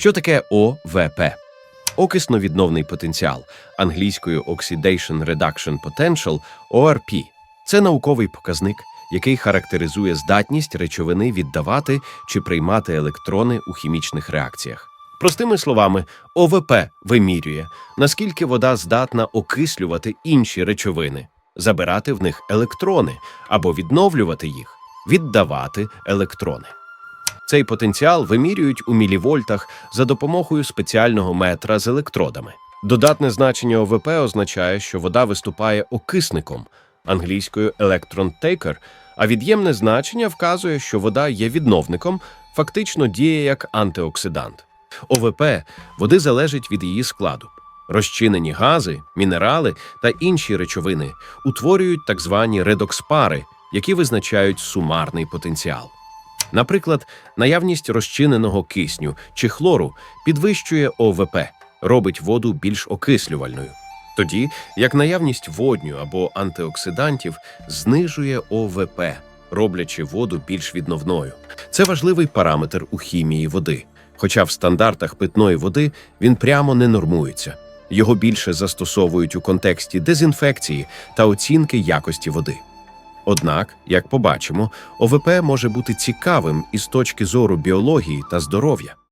Що таке ОВП? Окисно-відновний потенціал англійською Oxidation Reduction Potential ORP. Це науковий показник, який характеризує здатність речовини віддавати чи приймати електрони у хімічних реакціях. Простими словами, ОВП вимірює, наскільки вода здатна окислювати інші речовини, забирати в них електрони або відновлювати їх, віддавати електрони. Цей потенціал вимірюють у мілівольтах за допомогою спеціального метра з електродами. Додатне значення ОВП означає, що вода виступає окисником англійською electron taker, а від'ємне значення вказує, що вода є відновником, фактично діє як антиоксидант. ОВП води залежить від її складу. Розчинені гази, мінерали та інші речовини утворюють так звані редокспари, які визначають сумарний потенціал. Наприклад, наявність розчиненого кисню чи хлору підвищує ОВП, робить воду більш окислювальною. Тоді як наявність водню або антиоксидантів знижує ОВП, роблячи воду більш відновною. Це важливий параметр у хімії води, хоча в стандартах питної води він прямо не нормується. Його більше застосовують у контексті дезінфекції та оцінки якості води. Однак, як побачимо, ОВП може бути цікавим із точки зору біології та здоров'я.